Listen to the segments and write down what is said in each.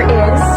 answer is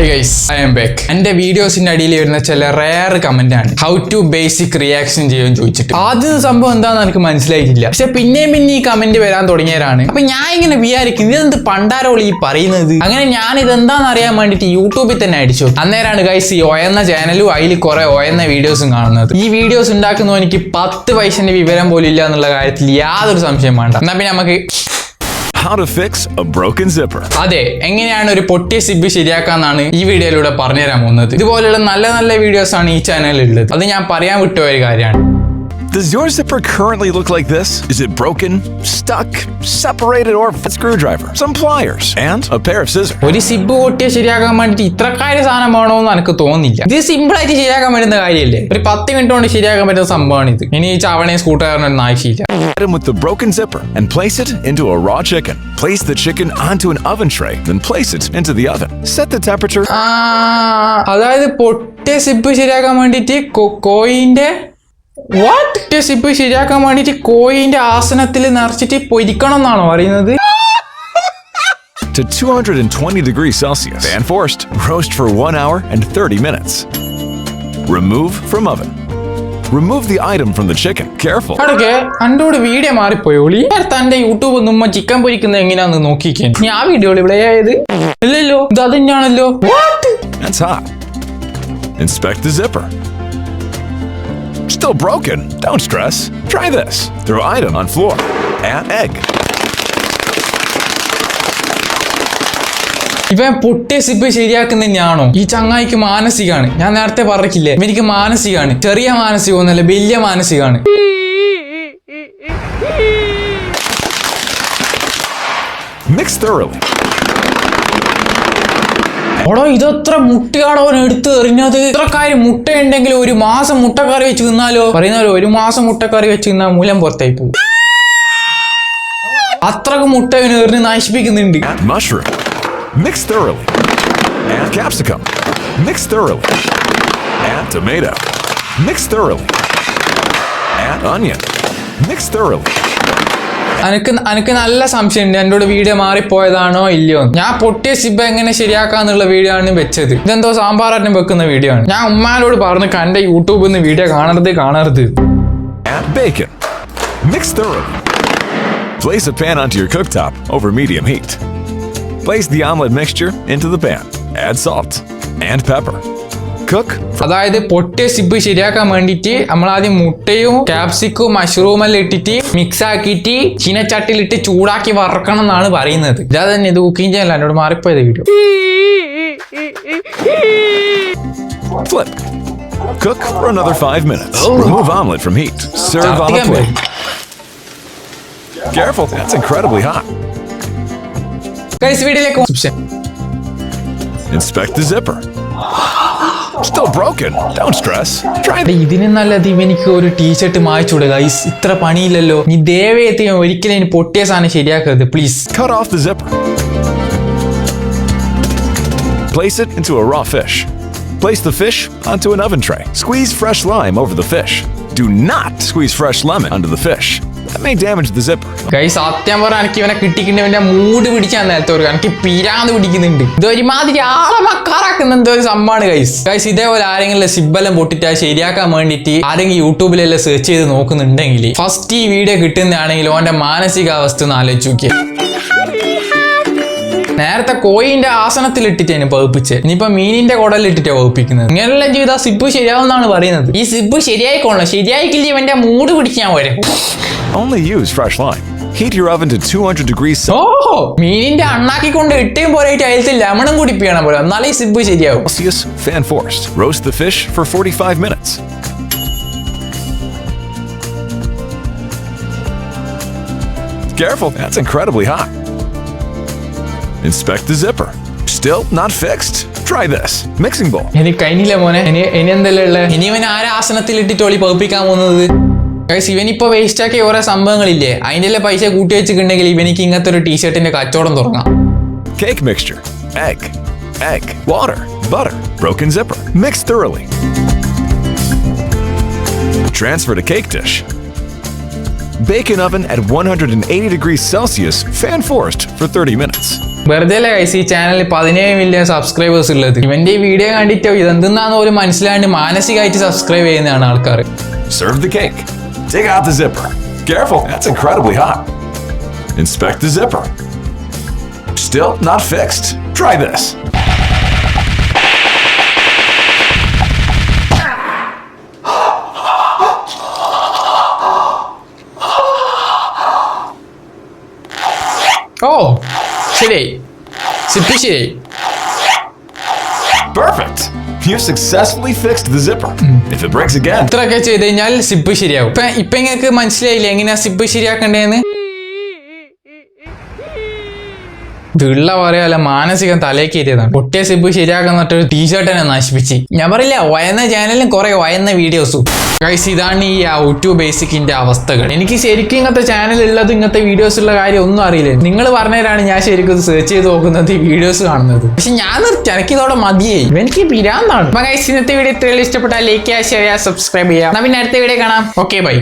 hi guys I'm back എന്റെ വീഡിയോസിന്റെ അടിയിൽ വരുന്ന ചില റയർ കമന്റ് ആണ്. ഹൗ ടു ബേസിക് റിയാക്ഷൻ ചെയ്യുമെന്ന് ചോദിച്ചിട്ട്. ആദ്യം സംഭവം എന്താണെന്ന് എനിക്ക് മനസ്സിലായിട്ടില്ല. പക്ഷെ പിന്നെയും പിന്നെ ഈ കമന്റ് വരാൻ തുടങ്ങിയവരാണ്. അപ്പൊ ഞാൻ ഇങ്ങനെ വിചാരിക്കും ഇതെന്ത് പണ്ടാരോളി ഈ പറയുന്നത്? അങ്ങനെ ഞാൻ ഇതെന്താന്ന് അറിയാൻ വേണ്ടിട്ട് യൂട്യൂബിൽ തന്നെ അടിച്ചു അന്നേരാണ് ഗൈസ് ഈ ഒയന്ന ചാനലും അതിൽ കുറെ ഒയന്ന വീഡിയോസും കാണുന്നത്. ഈ വീഡിയോസ് ഉണ്ടാക്കുന്നവനിക്ക് പത്ത് പൈസന്റെ വിവരം പോലും ഇല്ല എന്നുള്ള കാര്യത്തിൽ യാതൊരു സംശയം വേണ്ട. എന്നാ പിന്നെ നമുക്ക് How to fix a broken zipper. അതെ എങ്ങനെയാണ് ഒരു പൊട്ടിയ സിബ് ശരിയാക്കാന്നാണ് ഈ വീഡിയോയിലൂടെ പറഞ്ഞുതരാൻ പോകുന്നത്. ഇതുപോലെയുള്ള നല്ല നല്ല വീഡിയോസ് ആണ് ഈ ചാനലിൽ ഉള്ളത്. അത് ഞാൻ പറയാൻ വിട്ടുപോയ കാര്യമാണ്. Does your zipper currently look like this? Is it broken, stuck, separated, or a screwdriver? Some pliers and a pair of scissors. ഒരു സിബ് പൊട്ടിയ ശരിയാക്കാൻ വേണ്ടിട്ട് ഇത്രക്കാര്യ സാധനം വേണമെന്ന് എനിക്ക് തോന്നുന്നില്ല ഇത് സിമ്പിൾ ആയിട്ട് ശരിയാക്കാൻ പറ്റുന്ന കാര്യമല്ലേ ഒരു പത്ത് മിനിറ്റ് കൊണ്ട് ശരിയാക്കാൻ പറ്റുന്ന സംഭവമാണ് ഇത് ഇനി ഈ ചവണയും സ്കൂട്ടുകാരനൊന്നും ആവശ്യമില്ല Hit 'em with the broken zipper and place it into a raw chicken. Place the chicken onto an oven tray, then place it into the oven. Set the temperature. അതായത് പൊട്ടിയ സിബ് ശരിയാക്കാൻ വേണ്ടിട്ട് കോയിന്റെ വാട്ട് ഇപ്പൊ ശരിയാക്കാൻ വേണ്ടിട്ട് കോയിന്റെ ആസനത്തിൽ നിറച്ചിട്ട് പൊരിക്കണം എന്നാണോ പറയുന്നത് to 220 degrees Celsius. Fan forced. Roast for 1 hour and 30 minutes. Remove from oven. Remove the item from the chicken. Careful. അടക്കെ അണ്ടോട് വീഡിയോ മാറിപ്പോയോളി തന്റെ യൂട്യൂബ് നമ്മ ചിക്കൻ പൊരിക്കുന്നത് എങ്ങനെയാന്ന് നോക്കിക്കേ ഞാൻ ആ വീഡിയോ ഇവിടെ ആയത് ഇല്ലല്ലോ ഇത് അത് തന്നെയാണല്ലോ What? That's hot. Inspect the zipper. Still broken. Don't stress. Try this. Throw item on floor. Add egg. ഇവൻ പൊട്ടിയ സിപ്പ് ശരിയാക്കുന്ന ഞാണോ ഈ ചങ്ങായിക്ക് മാനസികമാണ് ഞാൻ നേരത്തെ പറഞ്ഞില്ലേ എനിക്ക് മാനസികമാണ് ചെറിയ മാനസികമൊന്നുമല്ല വലിയ മാനസികമാണ് Mix thoroughly. ഓടോ ഇതെത്ര മുട്ടയാണോ അവൻ എടുത്ത് എറിഞ്ഞത് ഇത്ര കാര്യം മുട്ട ഉണ്ടെങ്കിൽ ഒരു മാസം മുട്ടക്കറി വെച്ച് തിന്നാലോ പറയുന്നാലോ ഒരു മാസം മുട്ടക്കറി വെച്ച് തിന്നാൽ മൂലം പുറത്തായി പോകും അത്രയ്ക്ക് മുട്ട അവന് എറിഞ്ഞ് നശിപ്പിക്കുന്നുണ്ട്. Add tomato. Mix thoroughly. Add onion. Mix thoroughly. അനക്ക് അനക്ക് നല്ല സംശയമുണ്ട് എന്നോട് വീഡിയോ മാറിപ്പോയതാണോ ഇല്ലയോ ഞാൻ പൊട്ടിയ സിബ എങ്ങനെ ശരിയാക്കാന്നുള്ള വീഡിയോ ആണ് വെച്ചത് ഇതെന്തോ സാമ്പാറാറ്റം വെക്കുന്ന വീഡിയോ ആണ് ഞാൻ ഉമ്മാനോട് പറഞ്ഞു കണ്ട യൂട്യൂബിൽ നിന്ന് വീഡിയോ കാണരുത് കാണരുത്. Mix thoroughly. Place a pan onto your cooktop over medium heat. Place the omelet mixture into the pan. Add salt and pepper. Cook അതായത് പൊട്ടിയ സിബ് ശരിയാക്കാൻ വേണ്ടിയിട്ട് നമ്മൾ ആദ്യം മുട്ടയും ക്യാപ്സിക്കും മഷ്റൂം എല്ലാം ഇട്ടിട്ട് മിക്സ് ആക്കിയിട്ട് ചീനച്ചട്ടിലിട്ട് ചൂടാക്കി വറക്കണം എന്നാണ് പറയുന്നത് ഇതാ തന്നെ ഇത് കുക്കിംഗ് ചെയ്യാൻ എന്നോട് മാറിപ്പോയത് video flip. Cook for another five minutes. Remove omelet from heat. Serve on a plate. Careful, that's incredibly hot. Guys, video subscribe. Inspect the zipper. Still broken. Don't stress. Try എടാ, ഇതിന് നല്ലത് ഇവനിക്ക് ഒരു T shirt മായിച്ചൂടെ guys ഇത്ര പണിയില്ലല്ലോ നീ ദയവേത്തി ഒരിക്കലും ഇനി പൊട്ടിയ സാധനം ശരിയാക്കരുത് please Cut off the zipper. Place it into a raw fish. Place the fish onto an oven tray. Squeeze fresh lime over the fish. Do not squeeze fresh lemon onto the fish. May damage the zipper. Guys സത്യം പറഞ്ഞാൽ എനിക്ക് ഇവനെ കിട്ടിക്കിണ്ട് ഇവന്റെ mood പിടിക്കാൻ നേരത്തെ ഒരു എനിക്ക് പിരാന്ന് പിടിക്കുന്നുണ്ട്. ഇത് ഒരുമാതിരി ആളെ മക്കാറാക്കുന്ന എന്തോ ഒരു സംഭവമാണ് ഗൈസ് ഗൈസ് ഇതേപോലെ ആരെങ്കിലും സിബെല്ലാം പൊട്ടിട്ട് ശരിയാക്കാൻ വേണ്ടിയിട്ട് ആരെങ്കിലും യൂട്യൂബിലെല്ലാം സെർച്ച് ചെയ്ത് നോക്കുന്നുണ്ടെങ്കിൽ ഫസ്റ്റ് ഈ വീഡിയോ കിട്ടുന്നതാണെങ്കിൽ ഓന്റെ മാനസികാവസ്ഥ ഒന്ന് ആലോചിച്ച് നോക്കിയാൽ നേരത്തെ കോയിന്റെ ആസനത്തിൽ ഇട്ടിട്ടാണ് പകുപ്പിച്ച് ഇനിയിപ്പോ മീനിന്റെ കുടലിൽ ഇട്ടിട്ടാ പകുപ്പിക്കുന്നത് ഇങ്ങനെയുള്ള ചെയ്താൽ സിബ് ശരിയാവുന്നാണ് പറയുന്നത്. ഈ സിബ് ശരിയായിക്കോളണം. ശരിയായിക്കില്ല ഇവന്റെ മൂഡ് പിടിക്കാൻ വരും. Only use fresh lime. Heat your oven to 200 degrees oh മീനിന്റെ അണ്ണാക്കി കൊണ്ട് ഇട്ടയും പോലെ അതിലത്തെ ലെമണും കൂടി പിയണം പോലെ എന്നാലേ ഈ സിബ് ശരിയാവും Celsius, fan forced. Roast the fish for 45 minutes. Careful, that's incredibly hot. Inspect the zipper. Still not fixed? Try this mixing bowl. ഇനി കഴിഞ്ഞില്ല മോനെ ഇനി ഇനി എന്തല്ലേ ഉള്ളത് ഇനി ഇവൻ ആരാസനത്തിൽ ഇട്ടിട്ട് ഒളി പകുപ്പിക്കാൻ പോകുന്നത് ഇവനിപ്പോ വേസ്റ്റ് ആക്കിയ ഓരോ സംഭവങ്ങളില്ലേ അതിന്റെ എല്ലാം പൈസ കൂട്ടി വെച്ചിട്ടുണ്ടെങ്കിൽ ഇവനിക്ക് ഇങ്ങനത്തെ ഒരു ടീഷർട്ടിന്റെ കച്ചവടം തുടങ്ങാം cake mixture Egg. Egg. Water. Butter. Broken zipper. Mix thoroughly. Transfer to cake dish. Bake in oven at 180 degrees Celsius, fan forced for 30 minutes. വെറുതെ അല്ലേ guys ഈ ചാനലിൽ പതിനേഴ് മില്യൺ സബ്സ്ക്രൈബേഴ്സ് ഉള്ളത് ഇവന്റെ ഈ വീഡിയോ കണ്ടിട്ടോ ഇതെന്തെന്നാന്ന് പോലും മനസ്സിലാണ്ട് മാനസികമായിട്ട് സബ്സ്ക്രൈബ് ചെയ്യുന്നതാണ് ആൾക്കാർ serve the cake. Take out the zipper. Careful, that's incredibly hot. Inspect the zipper. Still not fixed. Try this. Oh, chili. C'est Perfect. You've successfully fixed the zipper. If it breaks again, ഇത്രയൊക്കെ ചെയ്ത് കഴിഞ്ഞാൽ zip ശരിയാവും. ഇപ്പൊ ഇപ്പൊ നിങ്ങൾക്ക് മനസ്സിലായില്ലേ എങ്ങനെയാ zip ശരിയാക്കണ്ടേന്ന് ഇതുള്ള പറയാല്ല മാനസികം തലേക്ക് കയറ്റിയതാണ് പൊട്ടിയ സിബ് ശരിയാക്കാൻ ഒരു ടീഷർട്ട് തന്നെ നശിപ്പിച്ച്. ഞാൻ പറയില്ല വയന്ന ചാനലിലും കുറെ വയന്ന വീഡിയോസും ഗൈസ് ഇതാണ് ഈ ഔട്ടു ബേസിക്കിന്റെ അവസ്ഥകൾ. എനിക്ക് ശരിക്കും ഇങ്ങനത്തെ ചാനൽ ഉള്ളത് ഇങ്ങനത്തെ വീഡിയോസ് ഉള്ള കാര്യം ഒന്നും അറിയില്ല. നിങ്ങൾ പറഞ്ഞതിലാണ് ഞാൻ ശരിക്കും സെർച്ച് ചെയ്ത് നോക്കുന്നത് ഈ വീഡിയോസ് കാണുന്നത്. പക്ഷെ ഞാൻ നിർത്തി എനിക്ക് ഇതോടെ മതിയായി എനിക്ക് പിരാന്താണ്. ഗൈസ് ഇന്നത്തെ വീഡിയോ ഇത്രയും ഇഷ്ടപ്പെട്ടാൽ ലൈക്ക് ചെയ്യുക ഷെയർ ചെയ്യുക സബ്സ്ക്രൈബ് ചെയ്യുക. പിന്നെ അടുത്ത വീഡിയോ കാണാം. Okay bye